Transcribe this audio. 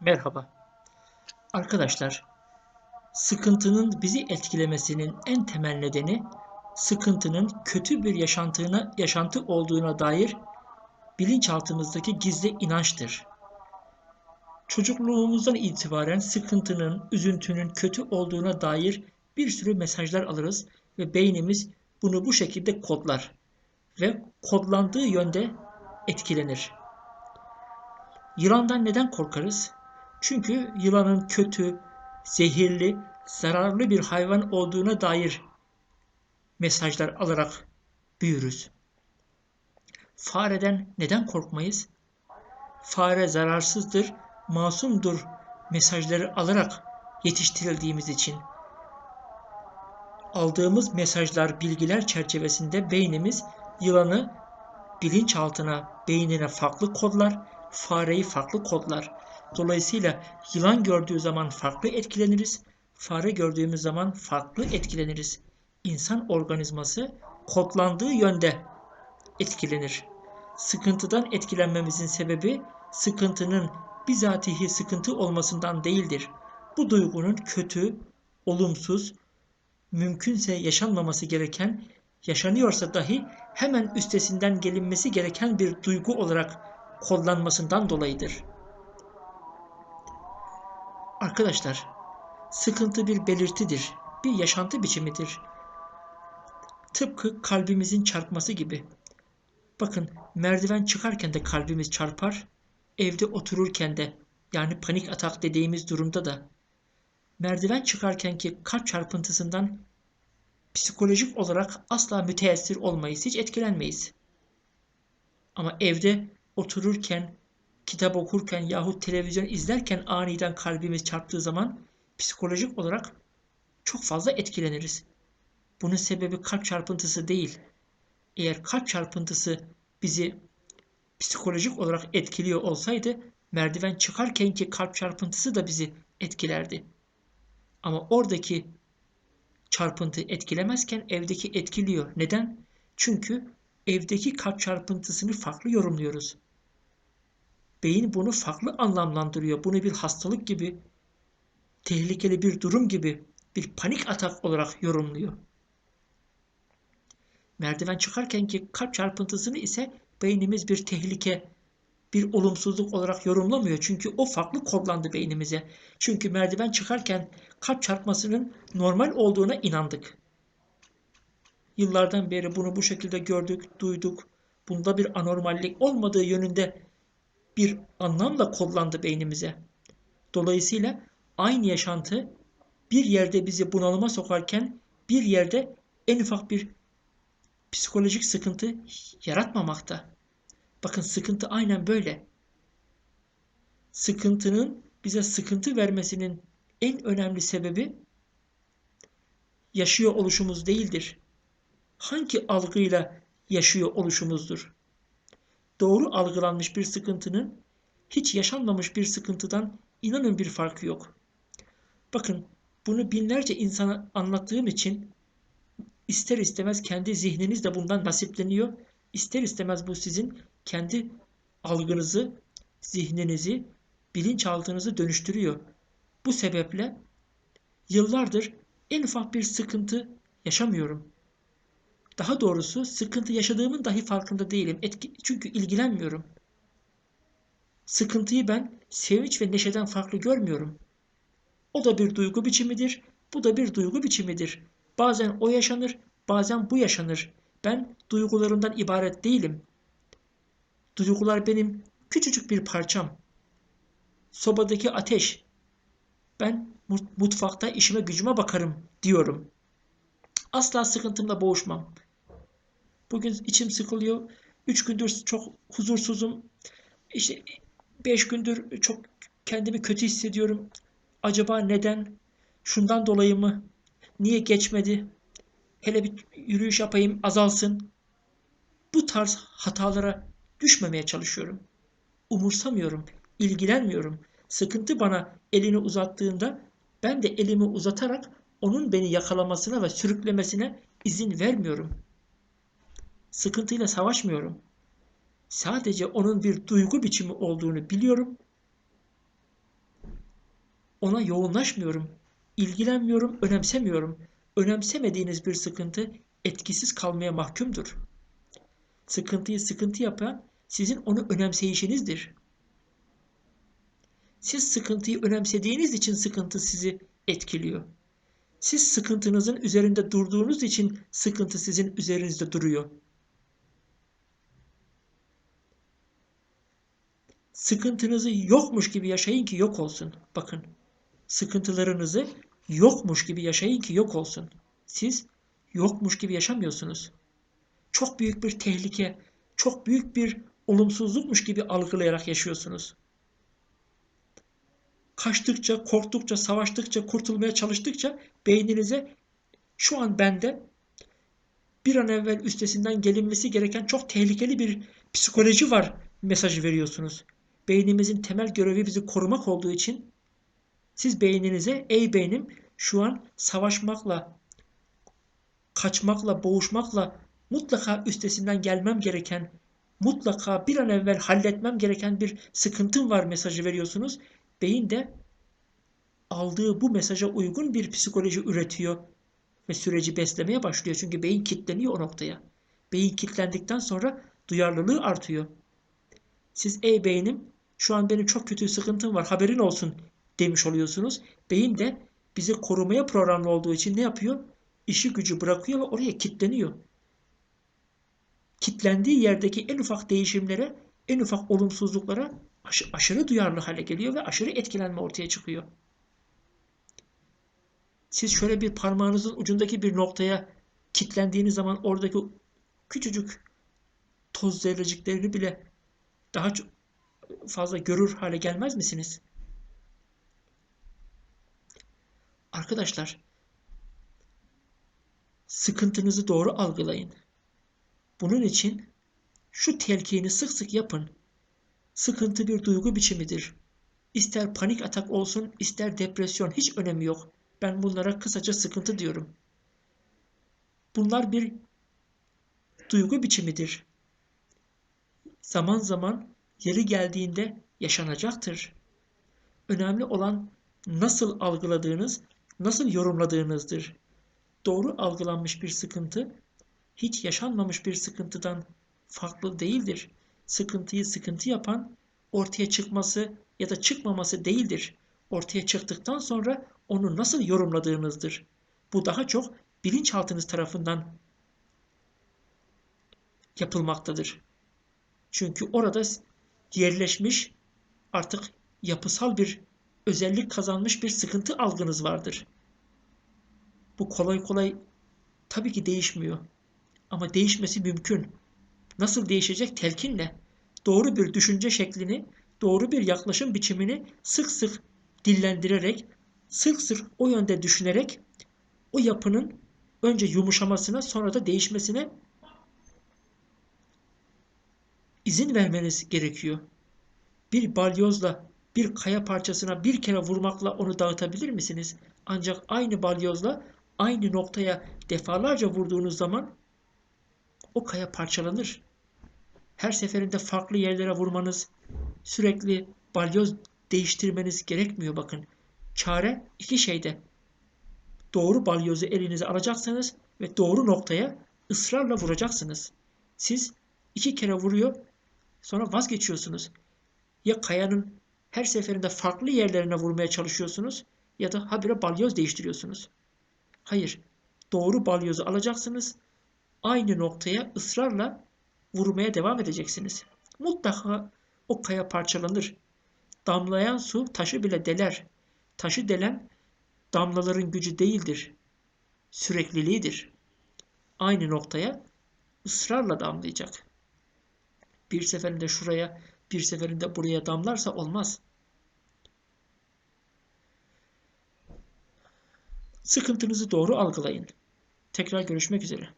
Merhaba. Arkadaşlar, sıkıntının bizi etkilemesinin en temel nedeni sıkıntının kötü bir yaşantına, yaşantı olduğuna dair bilinçaltımızdaki gizli inançtır. Çocukluğumuzdan itibaren sıkıntının, üzüntünün kötü olduğuna dair bir sürü mesajlar alırız ve beynimiz bunu bu şekilde kodlar ve kodlandığı yönde etkilenir. Yılandan neden korkarız? Çünkü yılanın kötü, zehirli, zararlı bir hayvan olduğuna dair mesajlar alarak büyürüz. Fareden neden korkmayız? Fare zararsızdır, masumdur mesajları alarak yetiştirildiğimiz için. Aldığımız mesajlar, bilgiler çerçevesinde beynimiz yılanı bilinçaltına, beynine farklı kodlar, fareyi farklı kodlar. Dolayısıyla yılan gördüğü zaman farklı etkileniriz, fare gördüğümüz zaman farklı etkileniriz. İnsan organizması kodlandığı yönde etkilenir. Sıkıntıdan etkilenmemizin sebebi sıkıntının bizatihi sıkıntı olmasından değildir. Bu duygunun kötü, olumsuz, mümkünse yaşanmaması gereken, yaşanıyorsa dahi hemen üstesinden gelinmesi gereken bir duygu olarak kodlanmasından dolayıdır. Arkadaşlar, sıkıntı bir belirtidir, bir yaşantı biçimidir. Tıpkı kalbimizin çarpması gibi. Bakın merdiven çıkarken de kalbimiz çarpar, evde otururken de yani panik atak dediğimiz durumda da merdiven çıkarkenki kalp çarpıntısından psikolojik olarak asla müteessir olmayız, hiç etkilenmeyiz. Ama evde otururken, kitap okurken yahut televizyon izlerken aniden kalbimiz çarptığı zaman psikolojik olarak çok fazla etkileniriz. Bunun sebebi kalp çarpıntısı değil. Eğer kalp çarpıntısı bizi psikolojik olarak etkiliyor olsaydı merdiven çıkarken ki kalp çarpıntısı da bizi etkilerdi. Ama oradaki çarpıntı etkilemezken evdeki etkiliyor. Neden? Çünkü evdeki kalp çarpıntısını farklı yorumluyoruz. Beyin bunu farklı anlamlandırıyor. Bunu bir hastalık gibi, tehlikeli bir durum gibi, bir panik atak olarak yorumluyor. Merdiven çıkarken ki kalp çarpıntısını ise beynimiz bir tehlike, bir olumsuzluk olarak yorumlamıyor. Çünkü o farklı kodlandı beynimize. Çünkü merdiven çıkarken kalp çarpmasının normal olduğuna inandık. Yıllardan beri bunu bu şekilde gördük, duyduk. Bunda bir anormallik olmadığı yönünde bir anlamla kodlandı beynimize. Dolayısıyla aynı yaşantı bir yerde bizi bunalıma sokarken bir yerde en ufak bir psikolojik sıkıntı yaratmamakta. Bakın sıkıntı aynen böyle. Sıkıntının bize sıkıntı vermesinin en önemli sebebi yaşıyor oluşumuz değildir. Hangi algıyla yaşıyor oluşumuzdur? Doğru algılanmış bir sıkıntının hiç yaşanmamış bir sıkıntıdan inanın bir farkı yok. Bakın bunu binlerce insana anlattığım için ister istemez kendi zihniniz de bundan nasipleniyor. İster istemez bu sizin kendi algınızı, zihninizi, bilinçaltınızı dönüştürüyor. Bu sebeple yıllardır en ufak bir sıkıntı yaşamıyorum. Daha doğrusu sıkıntı yaşadığımın dahi farkında değilim. Etki, çünkü ilgilenmiyorum. Sıkıntıyı ben sevinç ve neşeden farklı görmüyorum. O da bir duygu biçimidir, bu da bir duygu biçimidir. Bazen o yaşanır, bazen bu yaşanır. Ben duygularımdan ibaret değilim. Duygular benim küçücük bir parçam. Sobadaki ateş. Ben mutfakta işime gücüme bakarım diyorum. Asla sıkıntımla boğuşmam. Bugün içim sıkılıyor. Üç gündür çok huzursuzum. İşte beş gündür çok kendimi kötü hissediyorum. Acaba neden? Şundan dolayı mı? Niye geçmedi? Hele bir yürüyüş yapayım azalsın. Bu tarz hatalara düşmemeye çalışıyorum. Umursamıyorum, ilgilenmiyorum. Sıkıntı bana elini uzattığında ben de elimi uzatarak onun beni yakalamasına ve sürüklemesine izin vermiyorum. Sıkıntıyla savaşmıyorum. Sadece onun bir duygu biçimi olduğunu biliyorum Ona yoğunlaşmıyorum. ilgilenmiyorum, önemsemiyorum. Önemsemediğiniz bir sıkıntı etkisiz kalmaya mahkumdur. Sıkıntıyı sıkıntı yapan sizin onu önemseyişinizdir. Siz sıkıntıyı önemsediğiniz için sıkıntı sizi etkiliyor. Siz sıkıntınızın üzerinde durduğunuz için sıkıntı sizin üzerinizde duruyor. Sıkıntınızı yokmuş gibi yaşayın ki yok olsun. Bakın, sıkıntılarınızı yokmuş gibi yaşayın ki yok olsun. Siz yokmuş gibi yaşamıyorsunuz. Çok büyük bir tehlike, çok büyük bir olumsuzlukmuş gibi algılayarak yaşıyorsunuz. Kaçtıkça, korktukça, savaştıkça, kurtulmaya çalıştıkça beyninize şu an bende bir an evvel üstesinden gelinmesi gereken çok tehlikeli bir psikoloji var mesajı veriyorsunuz. Beynimizin temel görevi bizi korumak olduğu için siz beyninize ey beynim şu an savaşmakla, kaçmakla, boğuşmakla mutlaka üstesinden gelmem gereken, mutlaka bir an evvel halletmem gereken bir sıkıntım var mesajı veriyorsunuz. Beyin de aldığı bu mesaja uygun bir psikoloji üretiyor ve süreci beslemeye başlıyor. Çünkü beyin kilitleniyor o noktaya. Beyin kilitlendikten sonra duyarlılığı artıyor. Siz ey beynim şu an benim çok kötü sıkıntım var haberin olsun demiş oluyorsunuz. Beyin de bizi korumaya programlı olduğu için ne yapıyor? İşi gücü bırakıyor ve oraya kilitleniyor. Kitlendiği yerdeki en ufak değişimlere, en ufak olumsuzluklara aş aşırı duyarlı hale geliyor ve aşırı etkilenme ortaya çıkıyor. Siz şöyle bir parmağınızın ucundaki bir noktaya kitlendiğiniz zaman oradaki küçücük toz zerreciklerini bile daha çok fazla görür hale gelmez misiniz? Arkadaşlar, sıkıntınızı doğru algılayın. Bunun için şu telkini sık sık yapın. Sıkıntı bir duygu biçimidir. İster panik atak olsun, ister depresyon hiç önemi yok. Ben bunlara kısaca sıkıntı diyorum. Bunlar bir duygu biçimidir. Zaman zaman yeri geldiğinde yaşanacaktır. Önemli olan nasıl algıladığınız, nasıl yorumladığınızdır. Doğru algılanmış bir sıkıntı hiç yaşanmamış bir sıkıntıdan farklı değildir. Sıkıntıyı sıkıntı yapan ortaya çıkması ya da çıkmaması değildir. Ortaya çıktıktan sonra onu nasıl yorumladığınızdır. Bu daha çok bilinçaltınız tarafından yapılmaktadır. Çünkü orada yerleşmiş artık yapısal bir özellik kazanmış bir sıkıntı algınız vardır. Bu kolay kolay tabii ki değişmiyor. Ama değişmesi mümkün. Nasıl değişecek? Telkinle. Doğru bir düşünce şeklini, doğru bir yaklaşım biçimini sık sık dillendirerek, sık sık o yönde düşünerek o yapının önce yumuşamasına sonra da değişmesine izin vermeniz gerekiyor. Bir balyozla bir kaya parçasına bir kere vurmakla onu dağıtabilir misiniz? Ancak aynı balyozla aynı noktaya defalarca vurduğunuz zaman o kaya parçalanır. Her seferinde farklı yerlere vurmanız, sürekli balyoz değiştirmeniz gerekmiyor bakın. Çare iki şeyde. Doğru balyozu elinize alacaksınız ve doğru noktaya ısrarla vuracaksınız. Siz iki kere vuruyor, sonra vazgeçiyorsunuz. Ya kayanın her seferinde farklı yerlerine vurmaya çalışıyorsunuz ya da habire balyoz değiştiriyorsunuz. Hayır, doğru balyozu alacaksınız aynı noktaya ısrarla vurmaya devam edeceksiniz. Mutlaka o kaya parçalanır. Damlayan su taşı bile deler. Taşı delen damlaların gücü değildir. Sürekliliğidir. Aynı noktaya ısrarla damlayacak. Bir seferinde şuraya, bir seferinde buraya damlarsa olmaz. Sıkıntınızı doğru algılayın. Tekrar görüşmek üzere.